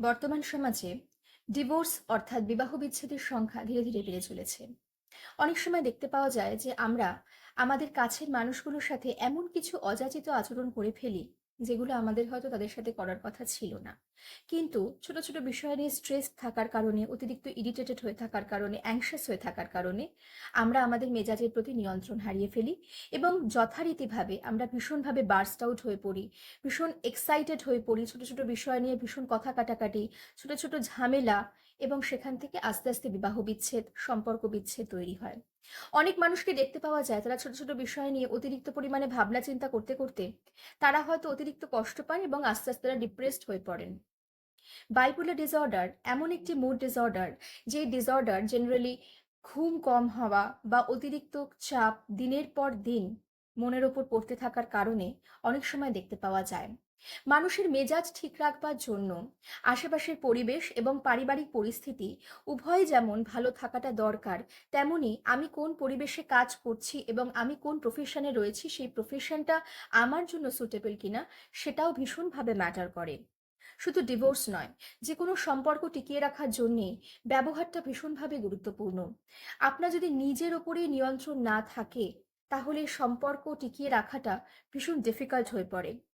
বর্তমান সমাজে ডিভোর্স অর্থাৎ বিবাহ বিচ্ছেদের সংখ্যা ধীরে ধীরে বেড়ে চলেছে। অনেক সময় দেখতে পাওয়া যায় যে আমরা আমাদের কাছের মানুষগুলোর সাথে এমন কিছু অযাচিত আচরণ করে ফেলি যেগুলো আমাদের হয়তো তাদের সাথে করার কথা ছিল না। কিন্তু ছোট ছোট বিষয় নিয়ে স্ট্রেস থাকার কারণে, অতিরিক্ত ইরিটেটেড হয়ে থাকার কারণে অ্যাংশাস হয়ে থাকার কারণে আমরা আমাদের মেজাজের প্রতি নিয়ন্ত্রণ হারিয়ে ফেলি এবং যথারীতিভাবে আমরা ভীষণভাবে বার্স্ট আউট হয়ে পড়ি, ভীষণ এক্সাইটেড হয়ে পড়ি ছোট ছোট বিষয় নিয়ে, ভীষণ কথা কাটাকাটি, ছোট ছোট ঝামেলা এবং সেখান থেকে আস্তে আস্তে বিবাহ বিচ্ছেদ, সম্পর্ক বিচ্ছেদ তৈরি হয়। অনেক মানুষকে দেখতে পাওয়া যায়, তারা ছোট ছোট বিষয় নিয়ে অতিরিক্ত পরিমাণে ভাবনা চিন্তা করতে করতে তারা হয়তো অতিরিক্ত কষ্ট পান এবং আস্তে আস্তে তারা ডিপ্রেসড হয়ে পড়েন। বাইপোলার ডিসঅর্ডার এমন একটি মুড ডিসঅর্ডার যে ডিসঅর্ডার জেনারেলি ঘুম কম হওয়া বা অতিরিক্ত চাপ দিনের পর দিন মনের ওপর পড়তে থাকার কারণে অনেক সময় দেখতে পাওয়া যায়। মানুষের মেজাজ ঠিক রাখবার জন্য আশেপাশের পরিবেশ এবং পারিবারিক পরিস্থিতি উভয় যেমন ভালো থাকাটা দরকার, তেমনি আমি কোন পরিবেশে কাজ করছি এবং আমি কোন প্রফেশনে রয়েছি সেই প্রফেশনটা আমার জন্য সুটেবল কিনা সেটাও ভীষণভাবে ম্যাটার করে। শুধু ডিভোর্স নয় যে কোনো সম্পর্ক টিকিয়ে রাখার জন্যে ব্যবহারটা ভীষণভাবে গুরুত্বপূর্ণ। আপনার যদি নিজের ওপরেই নিয়ন্ত্রণ না থাকে তাহলে সম্পর্ক টিকিয়ে রাখাটা ভীষণ ডিফিকাল্ট হয়ে পড়ে।